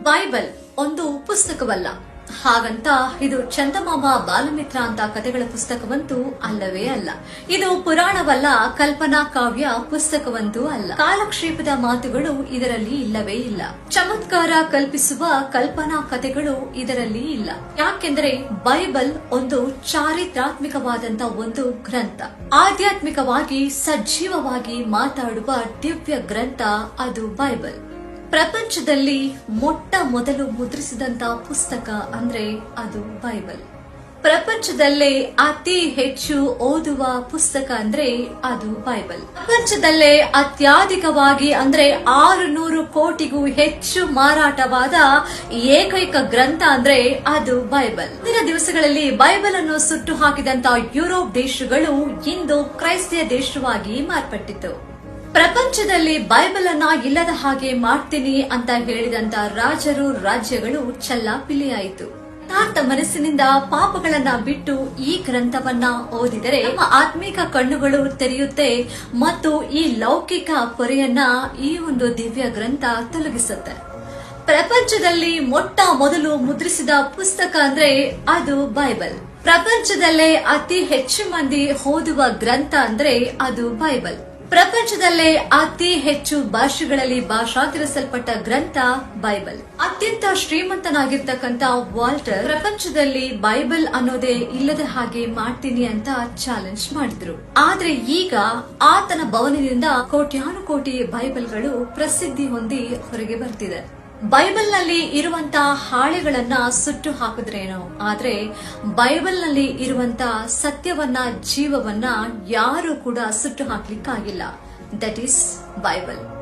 Bible ಒಂದು ಪುಸ್ತಕವಲ್ಲ. ಹಾಗಂತ ಇದು ಚಂದಮಾಮ ಬಾಲಮಿತ್ರ ಅಂತ ಕಥೆಗಳ ಪುಸ್ತಕವಂತೂ ಅಲ್ಲವೇ ಅಲ್ಲ. ಇದು ಪುರಾಣವಲ್ಲ, ಕಲ್ಪನಾ ಕಾವ್ಯ ಪುಸ್ತಕವಂತೂ ಅಲ್ಲ. ಕಾಲಕ್ಷೇಪದ ಮಾತುಗಳು ಇದರಲ್ಲಿ ಇಲ್ಲವೇ ಇಲ್ಲ. ಚಮತ್ಕಾರ ಕಲ್ಪಿಸುವ ಕಲ್ಪನಾ ಕಥೆಗಳು ಇದರಲ್ಲಿ ಇಲ್ಲ. ಯಾಕೆಂದರೆ ಬೈಬಲ್ ಒಂದು ಚಾರಿತ್ರಾತ್ಮಕವಾದಂತ ಒಂದು ಗ್ರಂಥ. ಆಧ್ಯಾತ್ಮಿಕವಾಗಿ ಸಜೀವವಾಗಿ ಮಾತಾಡುವ ದಿವ್ಯ ಗ್ರಂಥ ಅದು ಬೈಬಲ್. ಪ್ರಪಂಚದಲ್ಲಿ ಮೊಟ್ಟ ಮೊದಲು ಮುದ್ರಿಸಿದಂತ ಪುಸ್ತಕ ಅಂದ್ರೆ ಅದು ಬೈಬಲ್. ಪ್ರಪಂಚದಲ್ಲೇ ಅತಿ ಹೆಚ್ಚು ಓದುವ ಪುಸ್ತಕ ಅಂದ್ರೆ ಅದು ಬೈಬಲ್. ಪ್ರಪಂಚದಲ್ಲೇ ಅತ್ಯಧಿಕವಾಗಿ ಅಂದ್ರೆ ಆರು ನೂರು ಕೋಟಿಗೂ ಹೆಚ್ಚು ಮಾರಾಟವಾದ ಏಕೈಕ ಗ್ರಂಥ ಅಂದ್ರೆ ಅದು ಬೈಬಲ್. ಇಂದಿನ ದಿವಸಗಳಲ್ಲಿ ಬೈಬಲ್ ಅನ್ನು ಸುಟ್ಟು ಹಾಕಿದಂತ ಯುರೋಪ್ ದೇಶಗಳು ಇಂದು ಕ್ರೈಸ್ತ ದೇಶವಾಗಿ ಮಾರ್ಪಟ್ಟಿತು ಪ್ರಪಂಚದಲ್ಲಿ ಬೈಬಲ್ ಅನ್ನ ಇಲ್ಲದ ಹಾಗೆ ಮಾಡ್ತೀನಿ ಅಂತ ಹೇಳಿದಂತ ರಾಜರು, ರಾಜ್ಯಗಳು ಚಲ್ಲಾಪಿಲಿಯಾಯಿತು ಯಥಾರ್ಥ ಮನಸ್ಸಿನಿಂದ ಪಾಪಗಳನ್ನ ಬಿಟ್ಟು ಈ ಗ್ರಂಥವನ್ನ ಓದಿದರೆ ನಮ್ಮ ಆತ್ಮಿಕ ಕಣ್ಣುಗಳು ತೆರೆಯುತ್ತೆ ಮತ್ತು ಈ ಲೌಕಿಕ ಪೊರೆಯನ್ನ ಈ ಒಂದು ದಿವ್ಯ ಗ್ರಂಥ ತೊಲಗಿಸುತ್ತೆ. ಪ್ರಪಂಚದಲ್ಲಿ ಮೊಟ್ಟ ಮೊದಲು ಮುದ್ರಿಸಿದ ಪುಸ್ತಕ ಅಂದ್ರೆ ಅದು ಬೈಬಲ್. ಪ್ರಪಂಚದಲ್ಲೇ ಅತಿ ಹೆಚ್ಚು ಮಂದಿ ಓದುವ ಗ್ರಂಥ ಅಂದ್ರೆ ಅದು ಬೈಬಲ್. ಪ್ರಪಂಚದಲ್ಲೇ ಅತಿ ಹೆಚ್ಚು ಭಾಷೆಗಳಲ್ಲಿ ಭಾಷಾಂತರಿಸಲ್ಪಟ್ಟ ಗ್ರಂಥ ಬೈಬಲ್. ಅತ್ಯಂತ ಶ್ರೀಮಂತನಾಗಿರ್ತಕ್ಕಂಥ ವಾಲ್ಟರ್ ಪ್ರಪಂಚದಲ್ಲಿ ಬೈಬಲ್ ಅನ್ನೋದೇ ಇಲ್ಲದ ಹಾಗೆ ಮಾಡ್ತೀನಿ ಅಂತ ಚಾಲೆಂಜ್ ಮಾಡಿದ್ರು. ಆದ್ರೆ ಈಗ ಆತನ ಭವನದಿಂದ ಕೋಟ್ಯಾನುಕೋಟಿ ಬೈಬಲ್ಗಳು ಪ್ರಸಿದ್ಧಿ ಹೊಂದಿ ಹೊರಗೆ ಬರ್ತಿದೆ. ಬೈಬಲ್ನಲ್ಲಿ ಇರುವಂತಹ ಹಾಳೆಗಳನ್ನ ಸುಟ್ಟು ಹಾಕಿದ್ರೇನೋ, ಆದ್ರೆ ಬೈಬಲ್ನಲ್ಲಿ ಇರುವಂತ ಸತ್ಯವನ್ನ, ಜೀವವನ್ನ ಯಾರು ಕೂಡ ಸುಟ್ಟು ಹಾಕ್ಲಿಕ್ಕಾಗಿಲ್ಲ. That is Bible